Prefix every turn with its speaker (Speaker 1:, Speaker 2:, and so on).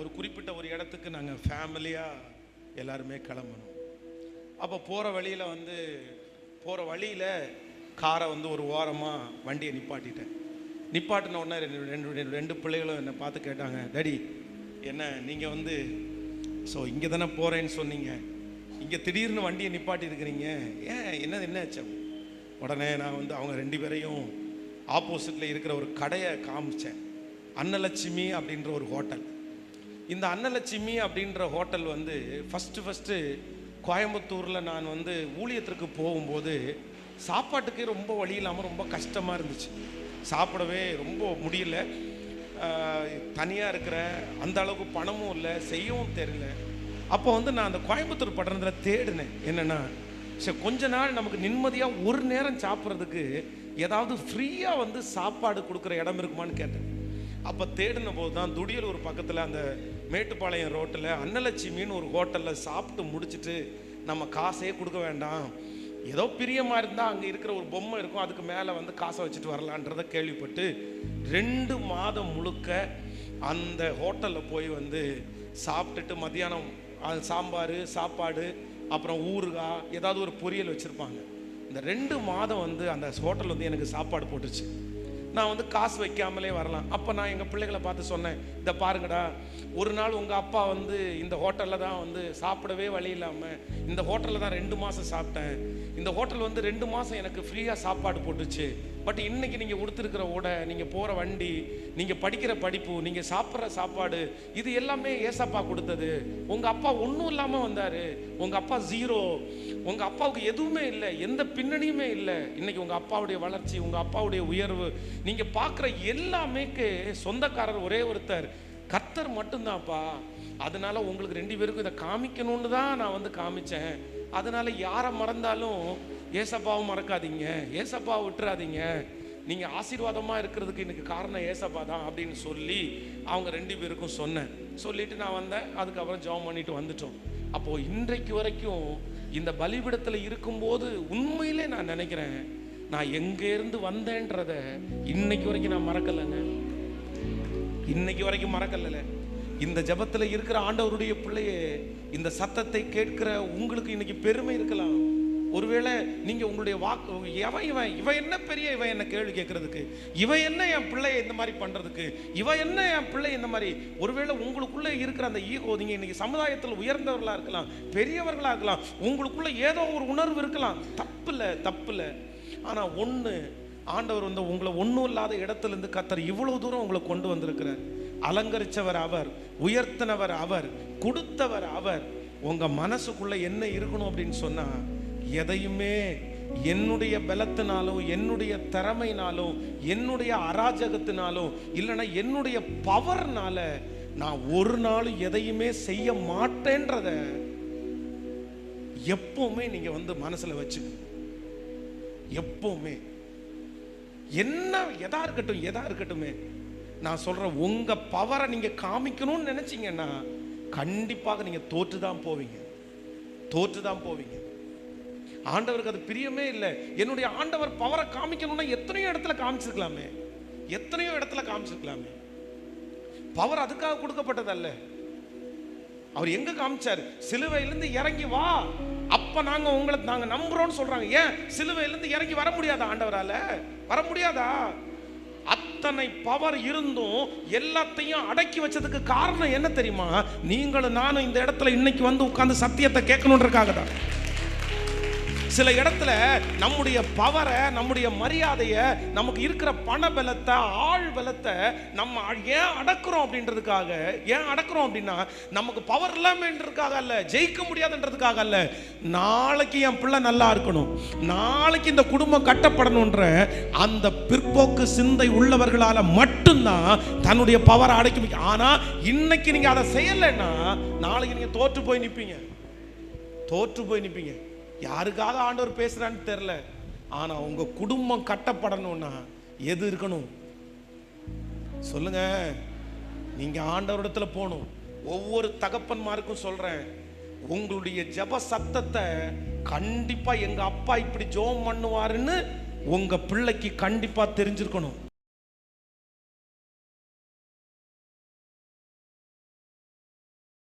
Speaker 1: ஒரு குறிப்பிட்ட ஒரு இடத்துக்கு நாங்கள் ஃபேமிலியாக எல்லாருமே கிளம்பணும். அப்போ போகிற வழியில் வந்து போகிற வழியில் காரை வந்து ஒரு ஓரமாக வண்டியை நிப்பாட்டிட்டேன். நிப்பாட்டின உடனே ரெண்டு ரெண்டு ரெண்டு பிள்ளைகளும் என்னை பார்த்து கேட்டாங்க டடி என்ன நீங்கள் வந்து ஸோ இங்கே தானே போகிறேன்னு சொன்னீங்க. இங்கே திடீர்னு வண்டியை நிப்பாட்டி இருக்கிறீங்க. ஏன் என்னது என்ன ஆச்சு? உடனே நான் வந்து அவங்க ரெண்டு பேரையும் ஆப்போசிட்டில் இருக்கிற ஒரு கடையை காமிச்சேன். அன்னலட்சுமி அப்படின்ற ஒரு ஹோட்டல். இந்த அன்னலட்சுமி அப்படின்ற ஹோட்டல் வந்து ஃபஸ்ட்டு ஃபஸ்ட்டு கோயம்புத்தூரில் நான் வந்து ஊழியத்திற்கு போகும்போது சாப்பாட்டுக்கே ரொம்ப வழி இல்லாமல் ரொம்ப கஷ்டமாக இருந்துச்சு. சாப்பிடவே ரொம்ப முடியல. தனியாக இருக்கிற அந்த அளவுக்கு பணமும் இல்லை செய்யவும் தெரியல. அப்போ வந்து நான் அந்த கோயம்புத்தூர் பட்டணத்தில் தேடினேன். என்னென்னா சரி கொஞ்ச நாள் நமக்கு நிம்மதியாக ஒரு நேரம் சாப்பிட்றதுக்கு ஏதாவது ஃப்ரீயாக வந்து சாப்பாடு கொடுக்குற இடம் இருக்குமான்னு கேட்டேன். அப்போ தேடின போது தான் துடியல் ஒரு பக்கத்தில் அந்த மேட்டுப்பாளையம் ரோட்டில் அன்னலட்சுமின்னு ஒரு ஹோட்டலில் சாப்பிட்டு முடிச்சிட்டு நம்ம காசே கொடுக்க வேண்டாம். ஏதோ பிரியமாக இருந்தால் அங்கே இருக்கிற ஒரு பொம்மை இருக்கும் அதுக்கு மேலே வந்து காசை வச்சுட்டு வரலான்றதை கேள்விப்பட்டு ரெண்டு மாதம் முழுக்க அந்த ஹோட்டலில் போய் வந்து சாப்பிட்டுட்டு மத்தியானம் சாம்பார் சாப்பாடு அப்புறம் ஊறுகாய் ஏதாவது ஒரு பொரியல் வச்சுருப்பாங்க. இந்த ரெண்டு மாதம் வந்து அந்த ஹோட்டல் வந்து எனக்கு சாப்பாடு போட்டுச்சு நான் வந்து காசு வைக்காமலே வரலாம். அப்போ நான் எங்கள் பிள்ளைகளை பார்த்து சொன்னேன் இதை பாருங்கடா ஒரு நாள் உங்கள் அப்பா வந்து இந்த ஹோட்டலில் தான் வந்து சாப்பிடவே வழி இல்லாமல் இந்த ஹோட்டலில் தான் ரெண்டு மாதம் சாப்பிட்டேன். இந்த ஹோட்டல் வந்து ரெண்டு மாதம் எனக்கு ஃப்ரீயாக சாப்பாடு போட்டுச்சு. பட் இன்னைக்கு நீங்கள் கொடுத்துருக்கிற உடை நீங்கள் போகிற வண்டி நீங்கள் படிக்கிற படிப்பு நீங்கள் சாப்பிட்ற சாப்பாடு இது எல்லாமே ஏசப்பா கொடுத்தது. உங்கள் அப்பா ஒன்றும் இல்லாமல் வந்தார். உங்கள் அப்பா ஜீரோ உங்கள் அப்பாவுக்கு எதுவுமே இல்லை. எந்த பின்னணியுமே இல்லை. இன்னைக்கு உங்கள் அப்பாவுடைய வளர்ச்சி உங்கள் அப்பாவுடைய உயர்வு நீங்கள் பார்க்குற எல்லாமேக்கு சொந்தக்காரர் ஒரே ஒருத்தர். கத்தர் மட்டும்தான்ப்பா. அதனால உங்களுக்கு ரெண்டு பேருக்கும் இதை காமிக்கணும்னு தான் நான் வந்து காமிச்சேன். அதனால யாரை மறந்தாலும் ஏசப்பாவும் மறக்காதீங்க. ஏசப்பாவை விட்டுறாதீங்க. நீங்கள் ஆசீர்வாதமாக இருக்கிறதுக்கு இன்னைக்கு காரணம் ஏசப்பா தான் அப்படின்னு சொல்லி அவங்க ரெண்டு பேருக்கும் சொன்னேன். சொல்லிட்டு நான் வந்தேன். அதுக்கப்புறம் ஜெபம் பண்ணிட்டு வந்துட்டோம். அப்போது இன்றைக்கு வரைக்கும் இந்த பலிபிடத்தில் இருக்கும்போது உண்மையிலே நான் நினைக்கிறேன் நான் எங்கேருந்து வந்தேன்றத இன்னைக்கு வரைக்கும் நான் மறக்கலைங்க. இன்னைக்கு வரைக்கும் மறக்கல இந்த ஜெபத்தில் இருக்கிற ஆண்டவருடைய பிள்ளையே இந்த சத்தத்தை கேட்கிற உங்களுக்கு இன்னைக்கு பெருமை இருக்கலாம். ஒருவேளை நீங்க உங்களுடைய வாக்கு இவன் இவன் இவன் என்ன பெரிய இவன் என்ன கேள்வி கேட்கறதுக்கு? இவன் என்ன என் பிள்ளைய இந்த மாதிரி பண்றதுக்கு? இவன் என்ன என் பிள்ளை இந்த மாதிரி? ஒருவேளை உங்களுக்குள்ள இருக்கிற அந்த ஈகோ நீங்க இன்னைக்கு சமுதாயத்தில் உயர்ந்தவர்களா இருக்கலாம் பெரியவர்களா இருக்கலாம் உங்களுக்குள்ள ஏதோ ஒரு உணர்வு இருக்கலாம். தப்பு தப்புல ஆனால் ஒன்று ஆண்டவர் வந்து உங்களை ஒன்றும் இல்லாத இடத்துலேருந்து கத்தர் இவ்வளோ தூரம் உங்களை கொண்டு வந்திருக்கிறார். அலங்கரித்தவர் அவர் உயர்த்தினவர் அவர் கொடுத்தவர் அவர். உங்கள் மனசுக்குள்ளே என்ன இருக்கணும் அப்படின்னு சொன்னால் எதையுமே என்னுடைய பலத்தினாலும் என்னுடைய திறமைனாலும் என்னுடைய அராஜகத்தினாலும் இல்லைன்னா என்னுடைய பவர்னால நான் ஒரு நாளும் எதையுமே செய்ய மாட்டேன்றத எப்பவுமே நீங்கள் வந்து மனசில் வச்சுக்கணும். எப்பவுமே. என்ன எதா இருக்கட்டும் எதா இருக்கட்டுமே. நான் சொல்றேன் உங்க பவரை நீங்க காமிக்கணும்னு நினைச்சீங்கன்னா கண்டிப்பாக நீங்க தோற்று தான் போவீங்க. தோற்று தான் போவீங்க. ஆண்டவருக்கு அது பிரியமே இல்லை. என்னுடைய ஆண்டவர் பவரை காமிக்கணும்னா எத்தனையோ இடத்துல காமிச்சிருக்கலாமே. எத்தனையோ இடத்துல காமிச்சிருக்கலாமே. பவர் அதுக்காக கொடுக்கப்பட்டதல்ல. அவர் எங்க காமிச்சார்? சிலுவையிலிருந்து இறங்கி வா. அப்ப நாங்க உங்களை நாங்க நம்புறோம்னு சொல்றாங்க. ஏன்? சிலுவையிலிருந்து இறங்கி வர முடியாதா ஆண்டவரால? வர முடியாதா? அத்தனை பவர் இருந்தும் எல்லாத்தையும் அடக்கி வச்சதுக்கு காரணம் என்ன தெரியுமா? நீங்களும் நானும் இந்த இடத்துல இன்னைக்கு வந்து உட்காந்து சத்தியத்தை கேட்கணுன்றக்காக தான் சில இடத்துல நம்முடைய பவரை நம்முடைய மரியாதையை நமக்கு இருக்கிற பண பலத்தை ஆள் பலத்தை நம்ம ஏன் அடக்குறோம் அப்படின்றதுக்காக ஏன் அடக்குறோம் அப்படின்னா நமக்கு பவர் இல்லாமன்றதுக்காக அல்ல ஜெயிக்க முடியாதுன்றதுக்காக அல்ல. நாளைக்கு என் பிள்ளை நல்லா இருக்கணும். நாளைக்கு இந்த குடும்பம் கட்டப்படணுன்ற அந்த பிற்போக்கு சிந்தை உள்ளவர்களால் மட்டும்தான் தன்னுடைய பவரை அடக்கி முடியும். ஆனால் இன்னைக்கு நீங்கள் அதை செய்யலைன்னா நாளைக்கு நீங்கள் தோற்று போய் நிற்பீங்க தோற்று போய் நிற்பீங்க யாருக்காக ஆண்டவர் பேசுறான்னு தெரில ஆனா உங்க குடும்பம் கட்டப்படணும்னா எது இருக்கணும்? சொல்லுங்க. நீங்க ஆண்டவரிடத்துல போகணும். ஒவ்வொரு தகப்பன்மாருக்கும் சொல்றேன். உங்களுடைய ஜெப சத்தத்தை கண்டிப்பா எங்க அப்பா இப்படி ஜோம் பண்ணுவாருன்னு உங்க பிள்ளைக்கு கண்டிப்பா தெரிஞ்சிருக்கணும்.